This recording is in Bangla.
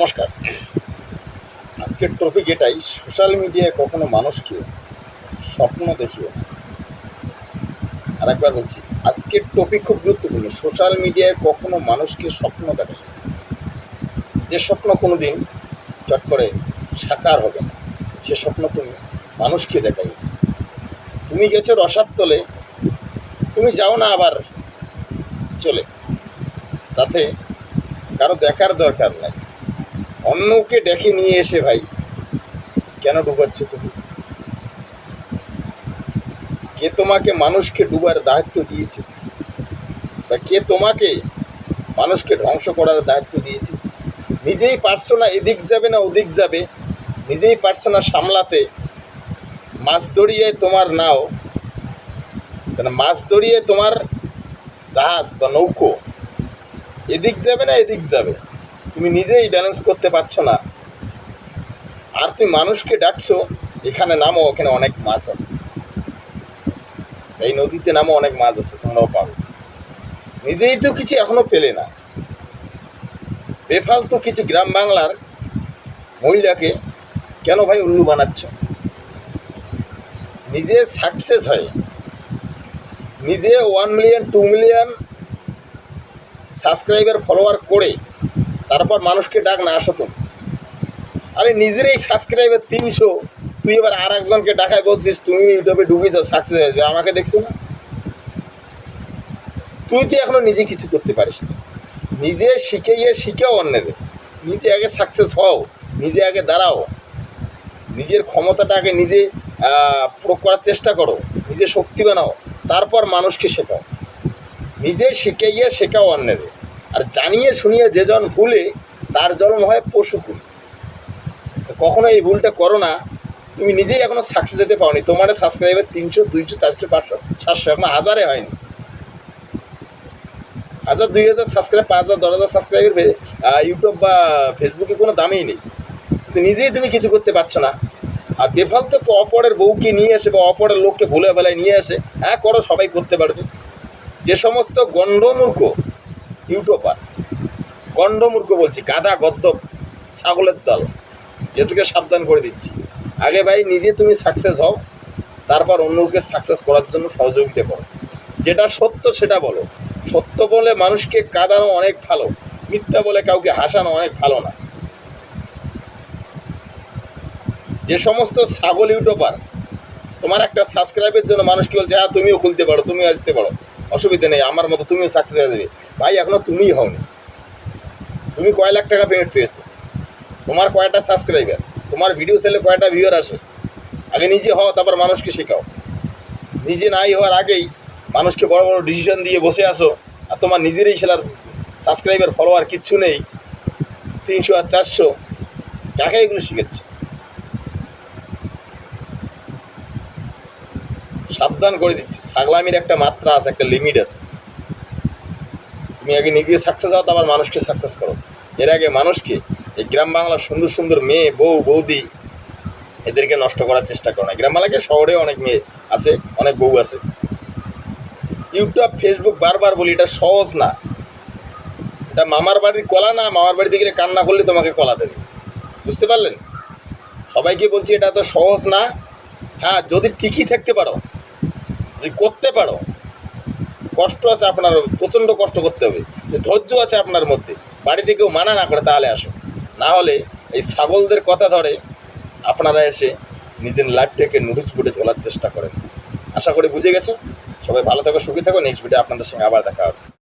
নমস্কার। আজকের টপিক এটাই সোশ্যাল মিডিয়ায় কখনো মানুষকে স্বপ্ন দেখিও আর একবার বলছি, আজকের টপিক খুব গুরুত্বপূর্ণ সোশ্যাল মিডিয়ায় কখনো মানুষকে স্বপ্ন দেখাই যে স্বপ্ন কোনো দিন চট করে সাকার হবে না, সে স্বপ্ন তুমি মানুষকে দেখাই তুমি গেছো তলে, তুমি যাও না আবার চলে। তাতে কারও দেখার দরকার নাই। অন্যকে ডেকে নিয়ে এসে ভাই, কেন ডুবাচ্ছ তুমি? কে তোমাকে মানুষকে ডুবার দায়িত্ব দিয়েছে? বা কে তোমাকে মানুষকে ধ্বংস করার দায়িত্ব দিয়েছে? নিজেই পারছ না, এদিক যাবে না, ওদিক যাবে। নিজেই পারছ না সামলাতে। মাছ দড়িয়ে তোমার নাও। মাছ দড়িয়ে তোমার জাহাজ বা নৌকো। এদিক যাবে না, এদিক যাবে। তুমি নিজেই ব্যালেন্স করতে পারছ না। আর তুমি মানুষকে ডাকছো, এখানে নামো, ওখানে অনেক মাছ আছে। এই নদীতে নামো, অনেক মাছ আছে, তোমরাও পাবে নিজেই তো কিছু এখনও পেলে না। বেফালতু কিছু গ্রাম বাংলার মহিলাকে কেন ভাই উল্লু বানাচ্ছ? নিজে সাকসেস হয়। নিজে one million two million subscriber follower করে তারপর মানুষকে ডাক না, আসো তুমি আরে নিজেরই সাবস্ক্রাইবার তিনশো, তুই এবার আর একজনকে ডাকায় বলছিস, তুমি ইউটিউবে ডুবে যাও সাকসেস হয়ে আমাকে দেখছ না? তুই তো এখনও নিজে কিছু করতে পারিস নিজে শিখে গিয়ে শিখেও অন্যের। নিজে আগে সাকসেস হও, নিজে আগে দাঁড়াও। নিজের ক্ষমতাটাকে নিজে প্রয়োগ করার চেষ্টা করো, নিজে শক্তি বানাও, তারপর মানুষকে শেখাও। নিজে শিখে গিয়ে শেখাও অন্যের। আর জানিয়ে শুনিয়ে যে জন ভুলে তার জন্ম হয় পশু ভুল। কখনো এই ভুলটা করো না। তুমি নিজেই এখনও সাকসেস যেতে পাওনি তোমার সাবস্ক্রাইবার তিনশো, দুইশো, চারশো, পাঁচশো, সাতশো, এখনও হাজারে হয়নি। হাজার দুই হাজার সাবস্ক্রাইব পাঁচ হাজার দশ হাজার সাবস্ক্রাইবের ইউটিউব বা ফেসবুকে কোনো দামেই নেই। নিজেই তুমি কিছু করতে পারছ না। আর বেফালতু অপরের বউকে নিয়ে আসে বা অপরের লোককে ভুলে বেলায় নিয়ে আসে। হ্যাঁ করো, সবাই করতে পারবে। যে সমস্ত গণ্ডমূর্খ ইউটিউবার গণ্ডমূর্খ বলছি, গাধা গদ্দ ছাগলের দল। যেতুকে সাবধান করে দিচ্ছি। আগে ভাই, নিজে তুমি সাকসেস হও, তারপর অন্যকে সাকসেস করার জন্য সহযোগিতা করো। যেটা সত্য সেটা বলো। সত্য বলে মানুষকে কাঁদানো অনেক ভালো, মিথ্যা বলে কাউকে হাসানো অনেক ভালো না। যে সমস্ত ছাগল ইউটিউবার তোমার একটা সাবস্ক্রাইবের জন্য মানুষকে বলছে হ্যাঁ তুমিও খুলতে পারো, তুমিও আসতে পারো। অসুবিধা নেই, আমার মতো তুমিও সাকসেস হয়ে যাবে। ভাই, এখনও তুমিই হওনি। তুমি কয় লাখ টাকা পেমেন্ট পেয়েছ? তোমার কয়টা সাবস্ক্রাইবার তোমার ভিডিও সেলে কয়টা ভিউয়ার আসে? আগে নিজে হও, তারপর মানুষকে শেখাও। নিজে নাই হওয়ার আগেই মানুষকে বড় বড় ডিসিশন দিয়ে বসে আসো আর তোমার নিজেরই সেলার সাবস্ক্রাইবার ফলোয়ার কিচ্ছু নেই। তিনশো আর চারশো। কাকে এগুলো শিখাচ্ছে? সাবধান করে দিচ্ছি। ছাগলামির একটা মাত্রা আছে, একটা লিমিট আছে। তুমি আগে নিজে সাকসেস হও তারপর মানুষকে সাকসেস করো। এর আগে মানুষকে এই গ্রাম বাংলার সুন্দর সুন্দর মেয়ে, বউ, বৌদি এদেরকে নষ্ট করার চেষ্টা করো না। গ্রাম বাংলাকে শহরে অনেক মেয়ে আছে, অনেক বউ আছে। ইউটিউব ফেসবুক বারবার বলি, এটা সহজ না। এটা মামার বাড়ির কলা না, মামার বাড়িতে গেলে কান্না করলে তোমাকে কলা দেবে। বুঝতে পারলেন? সবাইকে বলছি, এটা তো সহজ না। হ্যাঁ যদি ঠিকই থাকতে পারো, যদি করতে পারো কষ্ট আছে আপনার, প্রচণ্ড কষ্ট করতে হবে। যে ধৈর্য আছে আপনার মধ্যে। বাড়িতে কেউ মানা না করে তাহলে আসো না হলে এই ছাগলদের কথা ধরে আপনারা এসে নিজের লাইফটাকে নুরুজ করে তোলার চেষ্টা করেন। আশা করি বুঝে গেছো সবাই ভালো থাকো, সুখী থাকো। নেক্সট ভিডিও আপনাদের সঙ্গে আবার দেখা হবে।